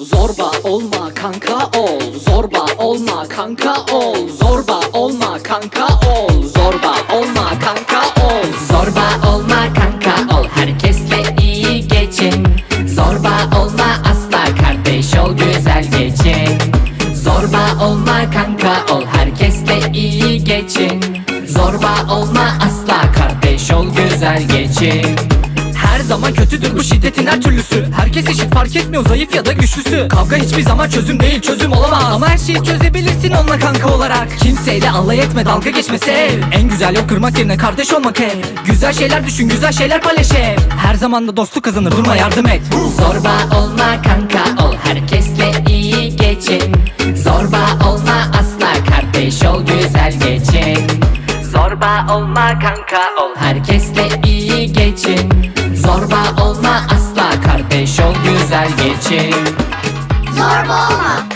Zorba olma kanka ol. Zorba olma kanka ol. Zorba olma kanka ol. Zorba olma kanka ol. Zorba olma kanka ol. Herkesle iyi geçin. Zorba olma asla kardeş ol güzel geçin. Zorba olma kanka ol. Herkesle iyi geçin. Zorba olma asla kardeş ol güzel geçin Her zaman kötüdür bu şiddetin her türlüsü. Herkes eşit fark etmiyor zayıf ya da güçlüsü. Kavga hiçbir zaman çözüm değil çözüm olamaz. Ama her şeyi çözebilirsin onunla kanka olarak. Kimseyle alay etme dalga geçme sev. En güzel yok kırmak yerine kardeş olmak ev. Güzel şeyler düşün güzel şeyler paylaş ev. Her zaman da dostluk kazanır durma yardım et. Zorba olma kanka ol herkesle iyi geçin. Zorba olma asla kardeş ol güzel geçin. Zorba olma kanka ol herkesle iyi kardeş güzel geçin. Zorba olma